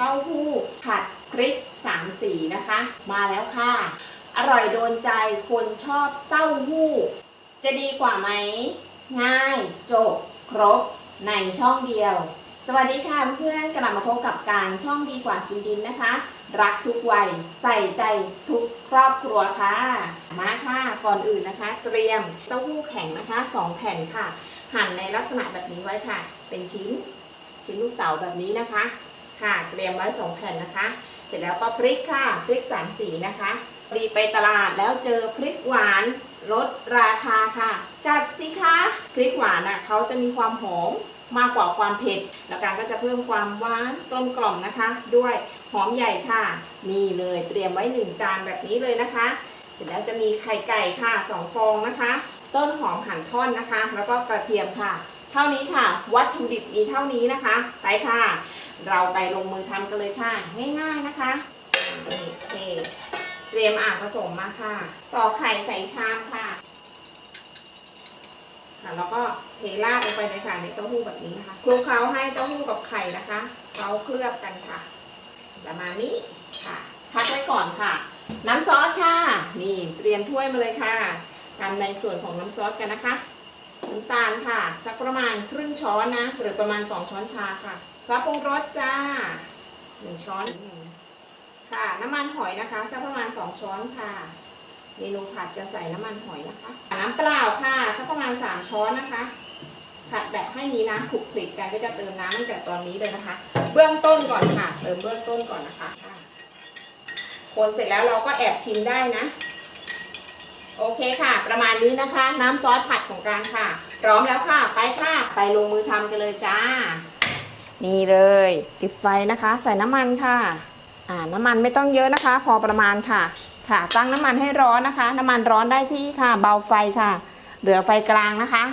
เต้าหู้ผัดพริกสามสีนะคะ มาแล้วค่ะ อร่อยโดนใจคนชอบเต้าหู้ จะดีกว่าไหม ง่าย จบ ครบ ในช่องเดียว สวัสดีค่ะเพื่อนๆกลับมาพบกับการช่องดีกว่ากินดินนะคะ รักทุกวัย ใส่ใจทุกครอบครัวค่ะ มาค่ะก่อนอื่นนะคะ เตรียมเต้าหู้แข็งนะคะสองแผ่นค่ะ หั่นในลักษณะแบบนี้ไว้ค่ะ เป็นชิ้น ชิ้นลูกเต๋าแบบนี้นะคะ ค่ะเตรียมไว้สองแผ่นนะคะ เสร็จแล้วก็พริกค่ะพริกสามสีนะคะดีไปตลาดแล้วเจอพริกหวานลดราคาค่ะ จัดสิคะพริกหวานอะเขาจะมีความหอมมากกว่าความเผ็ด แล้วการก็จะเพิ่มความหวานกลมกล่อมนะคะ ด้วยหอมใหญ่ค่ะ นี่เลยเตรียมไว้หนึ่งจานแบบนี้เลยนะคะ เสร็จแล้วจะมีไข่ไก่ค่ะสองฟองนะคะ ต้นหอมหั่นท่อนนะคะ แล้วก็กระเทียมค่ะ เท่านี้ค่ะ วัตถุดิบมีเท่านี้นะคะ ไปค่ะ เราไปลงมือทำกันเลยค่ะ ง่ายๆนะคะนี่เทเตรียมอ่างผสมมาค่ะ ต่อกไข่ใส่ชามค่ะ ค่ะ แล้วก็เทราดลงไปเลยค่ะในเต้าหู้แบบนี้นะคะคลุกเคล้าให้เต้าหู้กับไข่นะคะเคล้าเคลือบกันค่ะ ประมาณนี้ค่ะ พักไว้ก่อนค่ะ น้ำซอสค่ะ นี่เตรียมถ้วยมาเลยค่ะทำในส่วนของน้ำซอสกันนะคะ น้ำตาลค่ะ สักประมาณครึ่งช้อนนะ หรือประมาณ 2 ช้อนชาค่ะซอสปรุงรสจ้า 1 ช้อนค่ะ น้ำมันหอยนะคะสักประมาณ 2 ช้อนค่ะเมนูผัดจะใส่น้ำมันหอยนะคะ น้ำเปล่าค่ะสักประมาณ 3 ช้อนนะคะผัดแบบให้มีน้ำขลุกคลิกกันก็จะเติมน้ำตั้งแต่ตอนนี้เลยนะคะ เบื้องต้นก่อนค่ะ เติมเบื้องต้นก่อนนะคะคนเสร็จแล้วเราก็แอบชิมได้นะ โอเคค่ะ ประมาณนี้นะคะ น้ำซอสผัดของการค่ะ พร้อมแล้วค่ะ ไปค่ะ ไปลงมือทำกันเลยจ้า นี่เลยติดไฟนะคะ ใส่น้ำมันค่ะ อ่า น้ำมันไม่ต้องเยอะนะคะ พอประมาณค่ะ ค่ะ ตั้งน้ำมันให้ร้อนนะคะ น้ำมันร้อนได้ที่ค่ะ เบาไฟค่ะ เหลือไฟกลางนะคะ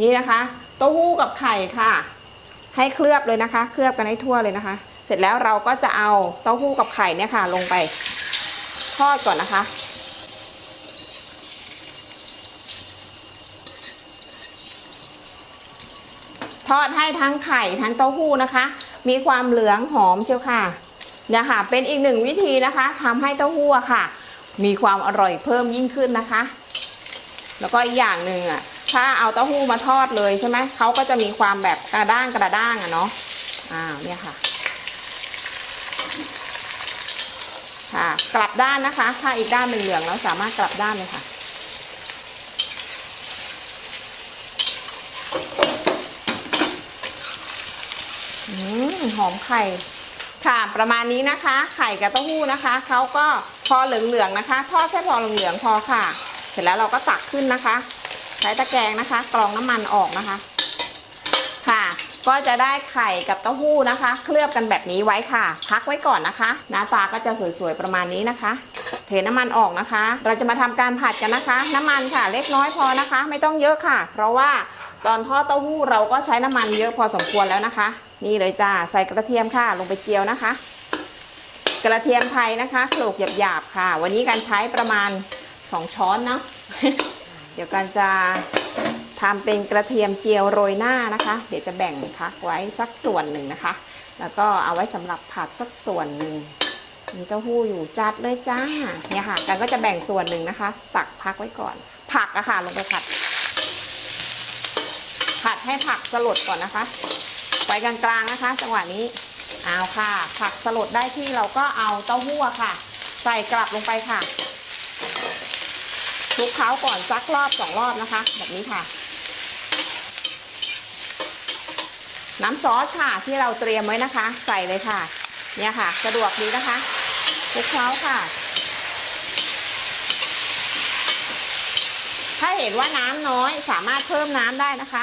นี่นะคะเต้าหู้กับไข่ค่ะ ให้เคลือบเลยนะคะ เคลือบกันให้ทั่วเลยนะคะ เสร็จแล้วเราก็จะเอาเต้าหู้กับไข่เนี่ยค่ะ ลงไปทอดก่อนนะคะ ทอดให้ทั้งไข่ทั้งเต้าหู้นะคะ มีความเหลืองหอมเชียวค่ะเนี่ยค่ะ เป็นอีกหนึ่งวิธีนะคะทำให้เต้าหู้ค่ะ มีความอร่อยเพิ่มยิ่งขึ้นนะคะ แล้วก็อีกอย่างหนึ่งอะ ถ้าเอาเต้าหู้มาทอดเลยใช่ไหมเขาก็จะมีความแบบกระด้างกระด้างอะเนาะอ่าเนี่ยค่ะค่ะ กลับด้านนะคะ ถ้าอีกด้านหนึ่งเหลืองแล้วสามารถกลับด้านเลยค่ะ หอมไข่ค่ะประมาณนี้นะคะ ไข่กับเต้าหู้นะคะเขาก็พอเหลืองๆนะคะ ทอดแค่พอเหลืองๆพอค่ะ เสร็จแล้วเราก็ตักขึ้นนะคะ ใช้ตะแกรงนะคะ กรองน้ำมันออกนะคะ ค่ะ ก็จะได้ไข่กับเต้าหู้นะคะ เคลือบกันแบบนี้ไว้ค่ะ พักไว้ก่อนนะคะ หน้าตาก็จะสวยๆประมาณนี้นะคะ เทน้ำมันออกนะคะ เราจะมาทำการผัดกันนะคะ น้ำมันค่ะ เล็กน้อยพอนะคะ ไม่ต้องเยอะค่ะ เพราะว่า ตอนทอดเต้าหู้เราก็ใช้น้ำมันเยอะพอสมควรแล้วนะคะ นี่เลยจ้าใส่กระเทียมค่ะ ลงไปเจียวนะคะ กระเทียมไทยนะคะโขลกหยาบๆค่ะ วันนี้การใช้ประมาณ 2 ช้อนเนาะเดี๋ยวการจะทำเป็นกระเทียมเจียวโรยหน้านะคะ เดี๋ยวจะแบ่งพักไว้สักส่วนหนึ่งนะคะ แล้วก็เอาไว้สำหรับผัดสักส่วนหนึ่งมีเต้าหู้อยู่จัดเลยจ้าเนี่ยค่ะการก็จะแบ่งส่วนหนึ่งนะคะ ตักพักไว้ก่อน ผักอะค่ะลงไปผัด ให้ผักสลดก่อนนะคะไฟกลางๆนะคะ จังหวะนี้เอาค่ะ ผักสลดได้ที่เราก็เอาเต้าหู้ค่ะ ใส่กลับลงไปค่ะคลุกเคล้าก่อนสักรอบสองรอบนะคะ แบบนี้ค่ะ น้ำซอสค่ะที่เราเตรียมไว้นะคะ ใส่เลยค่ะ เนี่ยค่ะ สะดวกดีนะคะคลุกเคล้าค่ะ ถ้าเห็นว่าน้ำน้อยสามารถเพิ่มน้ำได้นะคะ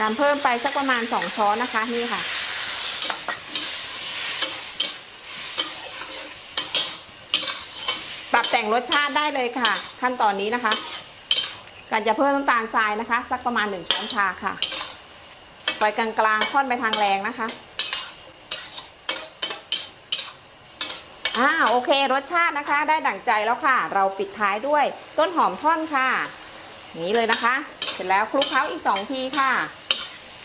การเพิ่มไปสักประมาณ2ช้อนนะคะนี่ค่ะ ปรับแต่งรสชาติได้เลยค่ะ ขั้นตอนนี้นะคะการจะเพิ่มน้ำตาลทรายนะคะ สักประมาณ1ช้อนชาค่ะไฟกลางๆค่อนไปทางแรงนะคะอ่าโอเค รสชาตินะคะ ได้ดั่งใจแล้วค่ะ เราปิดท้ายด้วยต้นหอมท่อนค่ะนี้เลยนะคะ เสร็จแล้วคลุกเคล้าอีก 2 ทีค่ะ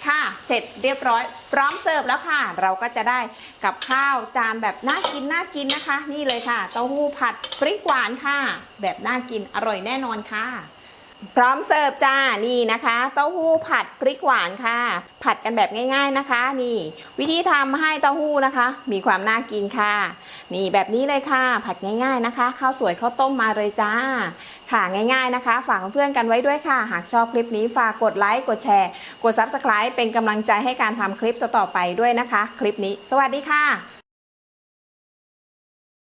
ค่ะ เสร็จเรียบร้อย พร้อมเสิร์ฟแล้วค่ะ เราก็จะได้กับข้าวจานแบบน่ากินน่ากินนะคะ นี่เลยค่ะ เต้าหู้ผัดพริกหวานค่ะ แบบน่ากินอร่อยแน่นอนค่ะ พร้อมเสิร์ฟจ้านี่นะคะ เต้าหู้ผัดพริกหวานค่ะ ผัดกันแบบง่าย ๆนะคะ นี่ วิธีทำให้เต้าหู้นะคะ มีความน่ากินค่ะ นี่แบบนี้เลยค่ะ ผัดง่าย ๆนะคะข้าวสวยข้าวต้มมาเลยจ้า ค่ะง่าย ๆนะคะ ฝากเพื่อนๆกันไว้ด้วยค่ะ หากชอบคลิปนี้ฝากกดไลค์กดแชร์ กด Subscribe เป็นกำลังใจให้การทำคลิปต่อๆไปด้วยนะคะ คลิปนี้ สวัสดีค่ะ